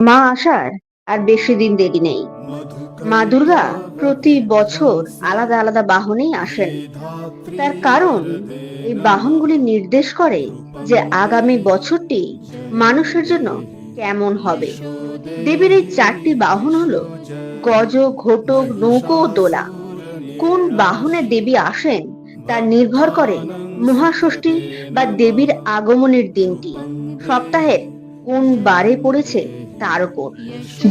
মা আসার আর বেশি দিন দেরি নেই। মা দুর্গা প্রতি বছর আলাদা আলাদা বাহনেই আসেন। তার কারণ এই বাহনগুলি নির্দেশ করে যে আগামী বছরটি মানুষের জন্য কেমন হবে। দেবীর এই চারটি বাহন হলো গজ ঘটক নৌকো ও দোলা। কোন বাহনে দেবী আসেন তা নির্ভর করে মহাষষ্ঠী বা দেবীর আগমনের দিনটি। সপ্তাহের কোন বারে পড়েছে তার উপর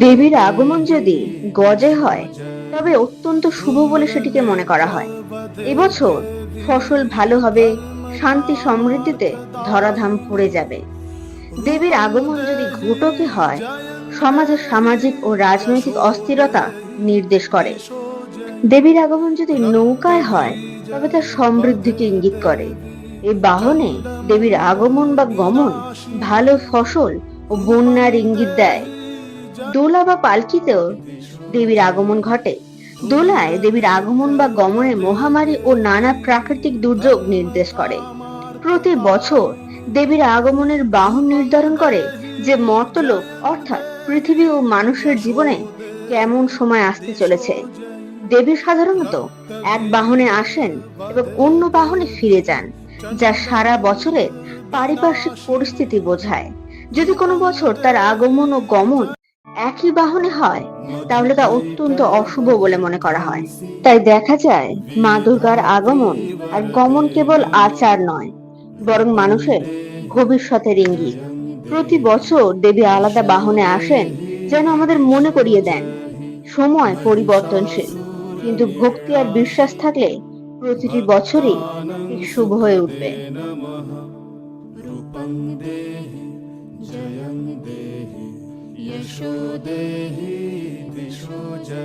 দেবীর আগমন যদি গজে হয়, তবে অত্যন্ত শুভ বলে সেটিকে মনে করা হয়। এবছর ফসল ভালো হবে, শান্তি সমৃদ্ধিতে ধরাধাম পড়ে যাবে। দেবীর আগমন যদি ঘটকে হয় সমাজের সামাজিক ও রাজনৈতিক অস্থিরতা নির্দেশ করে। দেবীর আগমন যদি নৌকায় হয়, তবে তা সমৃদ্ধিকে ইঙ্গিত করে। এই বাহনে দেবীর আগমন বা গমন ভালো ফসল ও বন্যার ইঙ্গিত দেয়। দোলা বা পালকিতেও দেবীর আগমন ঘটে। দোলায় দেবীর আগমন বা গমনে মহামারী ও নানা প্রাকৃতিক দুর্যোগ নির্দেশ করে। প্রতি বছর দেবীর আগমনের বাহন নির্ধারণ করে যে মর্তলোক, অর্থাৎ পৃথিবী ও মানুষের জীবনে কেমন সময় আসতে চলেছে। দেবী সাধারণত এক বাহনে আসেন এবং অন্য বাহনে ফিরে যান, যা সারা বছরের পারিপার্শ্বিক পরিস্থিতি বোঝায়। যদি কোনো বছর তার আগমন ও গমন একই বাহনে হয়, তাহলে তা অত্যন্ত অশুভ বলে মনে করা হয়। তাই দেখা যায়, মা দুর্গার আগমন আর গমন কেবল আচার নয়, বরং মানুষের ভবিষ্যতের ইঙ্গিত। প্রতি বছর দেবী আলাদা বাহনে আসেন যেন আমাদের মনে করিয়ে দেন, সময় পরিবর্তনশীল। কিন্তু ভক্তি আর বিশ্বাস থাকলে প্রতিটি বছরই শুভ হয়ে উঠবে। जयं देहि यशो देहि दिशो जय